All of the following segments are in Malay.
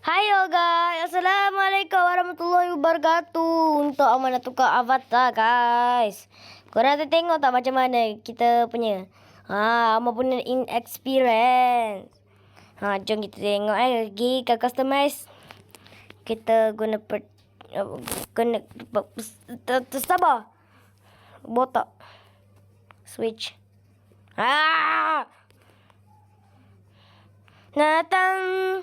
Hayo guys, Assalamualaikum warahmatullahi wabarakatuh. Untuk amanah tukar avatar guys. Korang tu tengok tak macam mana kita punya. Ha, Amal punya in experience. Ha, jom kita tengok eh. Pergi ke customize. Kita guna per, Guna Tersabar. Botak. Switch. Ah! Natang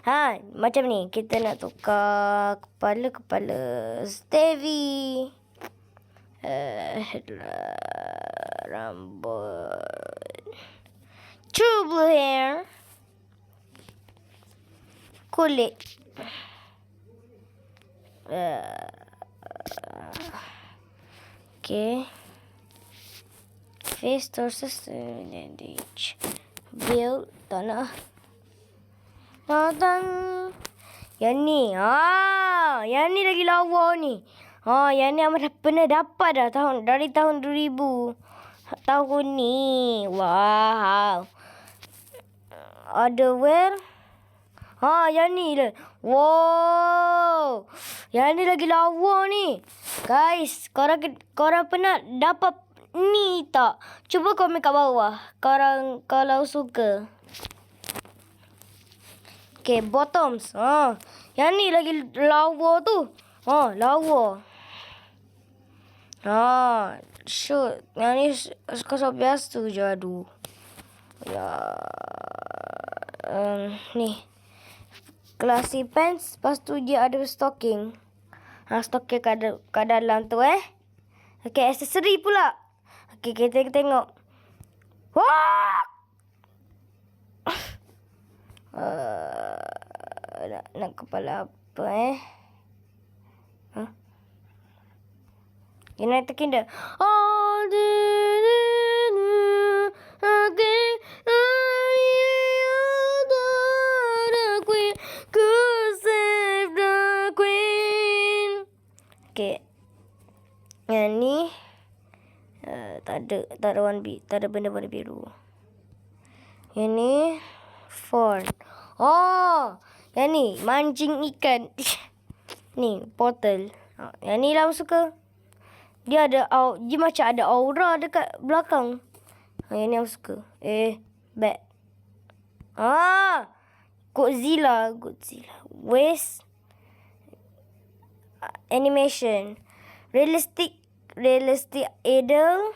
Ha, macam ni. Kita nak tukar kepala-kepala Stevie. Uh, rambut. True blue hair. Kulit. Uh, okay. Face, torso, bandage. Build. Tak nak. Datang. Yang ni. Ha, yang ni lagi lawa ni. Ha, yang ni dah pernah dapat dah tahun dari tahun 2000. Tahun ni. Wow. Ada wear. Ha, yang ni lah. Wow. Yang ni lagi lawa ni. Guys, korang korang pernah dapat ni tak? Cuba komen kat bawah. Korang kalau suka. Okay, bottoms. Ha. Yang ni lagi lawa tu. Ha, lawa. Ha, shoot. Yang ni kosong biasa tu je aduh. Ya. Um, ni. Classy pants. Lepas tu dia ada stocking. Ha, stocking kat, kat dalam tu eh. Okay, aksesori pula. Okay, kita tengok. Wah! Uh, nak, nak kepala apa eh? Huh? United Kingdom. All the. Yang ni uh, tak ada tak ada warna tak ada benda warna biru. Yang ni phone. Oh, yang ni mancing ikan. ni portal. Ha, yang ni lah suka. Dia ada dia macam ada aura dekat belakang. Ha, yang ni aku suka. Eh, back. Ah, Godzilla, Godzilla. Waste animation. Realistic, realistic idol.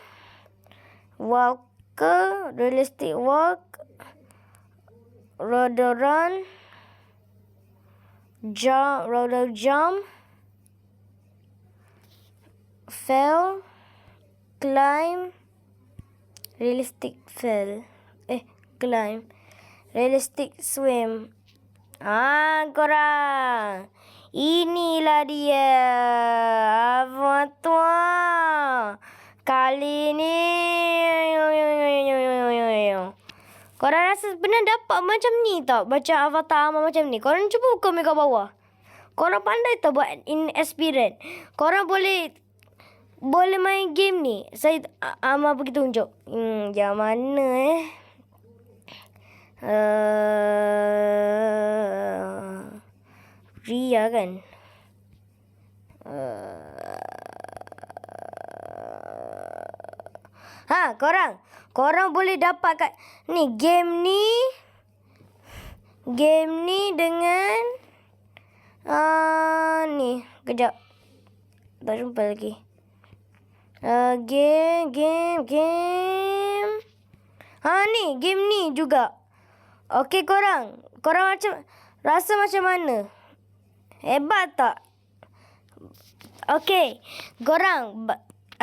Walker, realistic walk roller run, jump, roller jump, fell, climb, realistic fell, eh, climb, realistic swim. Ah, korang. Inilah dia. Pernah dapat macam ni tak? Baca avatar Amal macam ni. Korang cuba komen kat bawah. Korang pandai tak buat in experience? Korang boleh boleh main game ni. Saya Amal pergi tunjuk. Hmm, yang mana eh? Uh, Ria kan? Uh, ha, korang. Korang boleh dapat kat ni game ni game ni dengan uh, ni. Kejap. Tak jumpa lagi. Uh, game game game. Ha ni game ni juga. Okey korang. Korang macam rasa macam mana? Hebat tak? Okey korang